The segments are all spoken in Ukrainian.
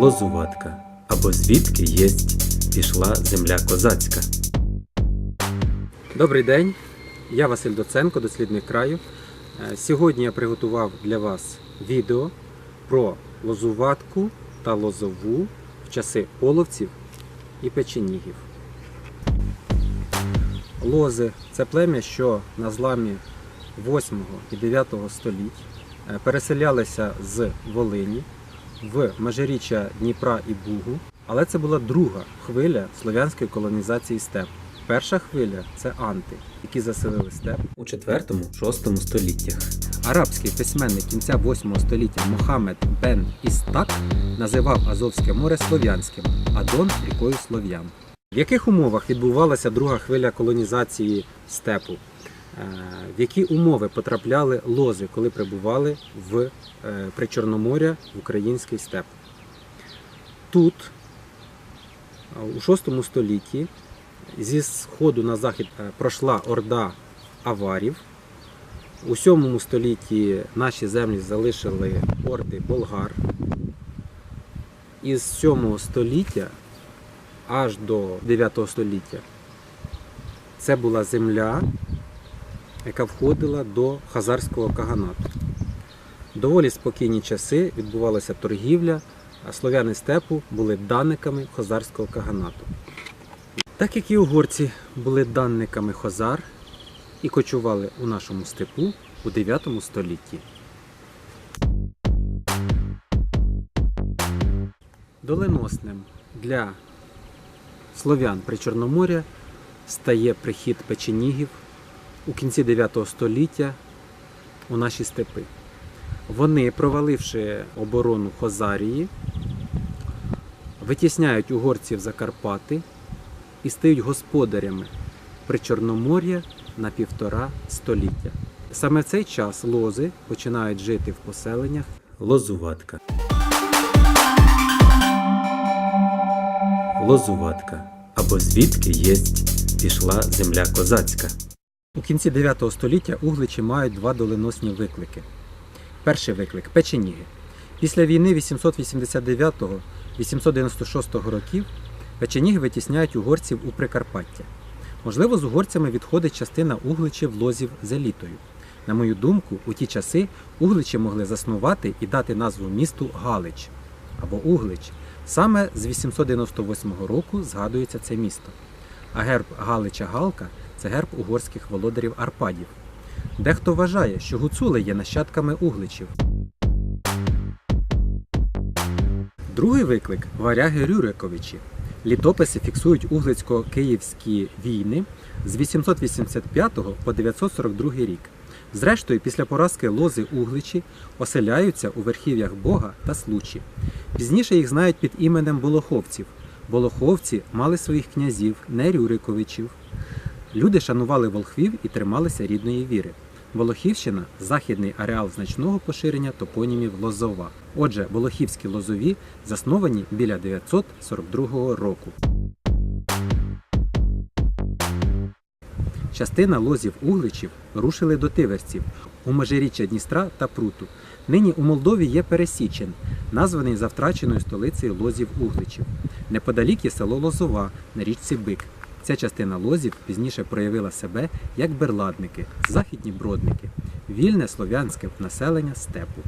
Лозуватка або звідки єсть пішла земля козацька. Добрий день, я Василь Доценко, дослідник краю. Е, Сьогодні я приготував для вас відео про лозуватку та лозову в часи половців і печенігів. Лози це плем'я, що на зламі 8 і 9 століть е, переселялися з Волині в межиріччя Дніпра і Бугу, але це була друга хвиля слов'янської колонізації степу. Перша хвиля це анти, які заселили степ у 4-6 століттях. Арабський письменник кінця 8 століття Мохаммед бен Істак називав Азовське море слов'янським, а Дон рікою слов'ян. В яких умовах відбувалася друга хвиля колонізації степу? Е, В які умови потрапляли лози, коли прибували в е, Причорноморя в український степ? Тут, е, у 6 столітті, зі сходу на захід пройшла орда аварів. У 7 столітті наші землі залишили орди болгар. Із 7 століття аж до 9 століття це була земля, яка входила до Хазарського каганату. Доволі спокійні часи відбувалася торгівля, а слов'яни степу були данниками Хазарського каганату. Так як і угорці були данниками Хозар і кочували у нашому степу у 9 столітті. Доленосним для слов'ян Причорноморя стає прихід печенігів у кінці 9 століття у наші степи. Вони, проваливши оборону Хозарії, витісняють угорців Закарпати і стають господарями Причорномор'я на півтора століття. Саме в цей час лози починають жити в поселеннях Лозуватка. Лозуватка або звідки єсть пішла земля козацька. У кінці 9 століття угличі мають два доленосні виклики. Перший виклик печеніги. Після війни 889-896 років печеніги витісняють угорців у Прикарпаття. Можливо, з угорцями відходить частина угличів лозів з елітою. На мою думку, у ті часи угличі могли заснувати і дати назву місту Галич або Углич. Саме з 898 року згадується це місто. А герб Галича Галка це герб угорських володарів Арпадів. Дехто вважає, що гуцули є нащадками угличів. Другий виклик варяги Рюриковичі. Літописи фіксують углицько-київські війни з 885 по 942 рік. Зрештою, після поразки лози Угличі оселяються у верхів'ях Бога та Случі. Пізніше їх знають під іменем Болоховців. Болоховці мали своїх князів, не Рюриковичів. Люди шанували волхвів і трималися рідної віри. Волохівщина західний ареал значного поширення топонімів Лозова. Отже, Волохівські лозові засновані біля 942 року. Частина лозів угличів рушили до тиверців у межиріччя Дністра та Пруту. Нині у Молдові є Пересічен, названий за втраченою столицею лозів угличів. Неподалік є село Лозова на річці Бик. Ця частина лозів пізніше проявила себе як берладники, західні бродники, вільне слов'янське населення степу.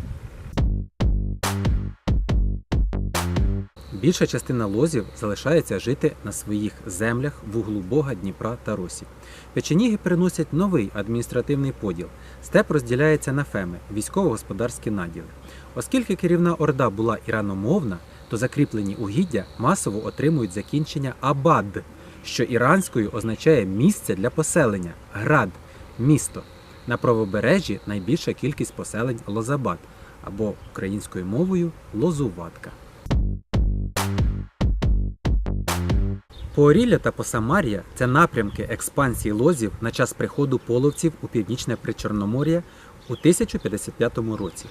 Більша частина лозів залишається жити на своїх землях в углу Дніпра та Росі. Печеніги переносять новий адміністративний поділ. Степ розділяється на феми військово-господарські наділи. Оскільки керівна орда була іраномовна, то закріплені угіддя масово отримують закінчення абад, що іранською означає місце для поселення, град, місто. На правобережжі найбільша кількість поселень Лозабад або українською мовою Лозуватка. Поорілля та Посамар'я це напрямки експансії лозів на час приходу половців у північне Причорномор'я у 1055 році.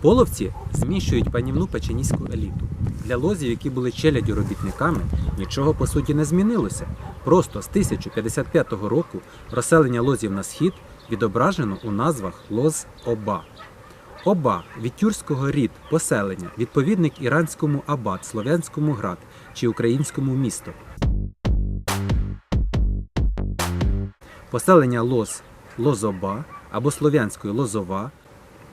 Половці зміщують панівну печеніську еліту. Для лозів, які були челядю робітниками, нічого по суті не змінилося. Просто з 1055 року розселення лозів на схід відображено у назвах лоз Оба. Оба від тюркського рід поселення, відповідник іранському абат, слов'янському град чи українському місто. Поселення лоз лозоба або слов'янською лозова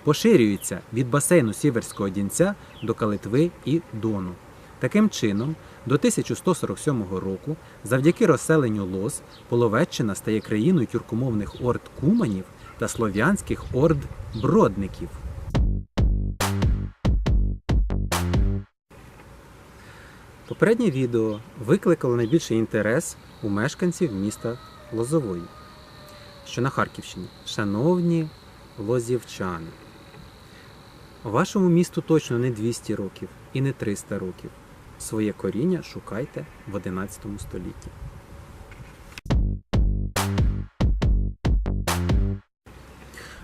поширюється від басейну Сіверського Дінця до Калитви і Дону. Таким чином, до 1147 року, завдяки розселенню лоз, Половеччина стає країною тюркомовних орд куманів та слов'янських орд бродників. Попереднє відео викликало найбільший інтерес у мешканців міста Лозової, що на Харківщині. Шановні лозівчани, вашому місту точно не 200 років і не 300 років. Своє коріння шукайте в 11 столітті.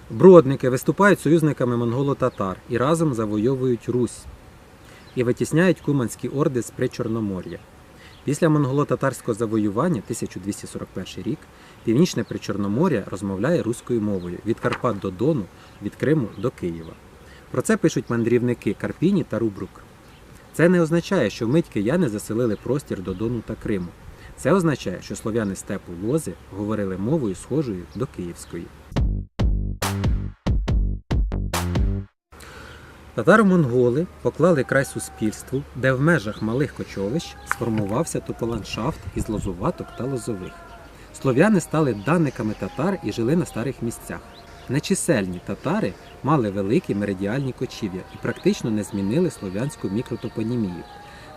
Бродники виступають союзниками монголо-татар і разом завойовують Русь і витісняють куманські орди з Причорномор'я. Після монголо-татарського завоювання 1241 рік північне Причорномор'я розмовляє руською мовою від Карпат до Дону, від Криму до Києва. Про це пишуть мандрівники Карпіні та Рубрук. Це не означає, що вмить кияни заселили простір до Дону та Криму. Це означає, що слов'яни степу Лози говорили мовою схожою до київської. Татаро-монголи поклали край суспільству, де в межах малих кочовищ сформувався тополандшафт із лозуваток та лозових. Слов'яни стали данниками татар і жили на старих місцях. Нечисельні татари мали великі меридіальні кочів'я і практично не змінили слов'янську мікротопонімію.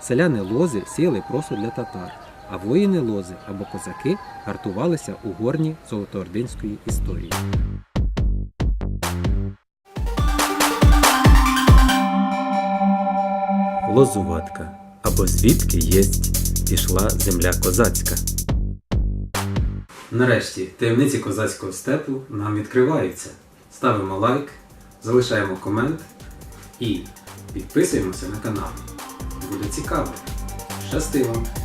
Селяни лози сіяли просу для татар, а воїни лози або козаки гартувалися у горні золотоординської історії. Лозуватка або звідки єсть пішла земля козацька. Нарешті таємниці козацького степу нам відкриваються. Ставимо лайк, залишаємо комент і підписуємося на канал. Буде цікаво. Щасти вам!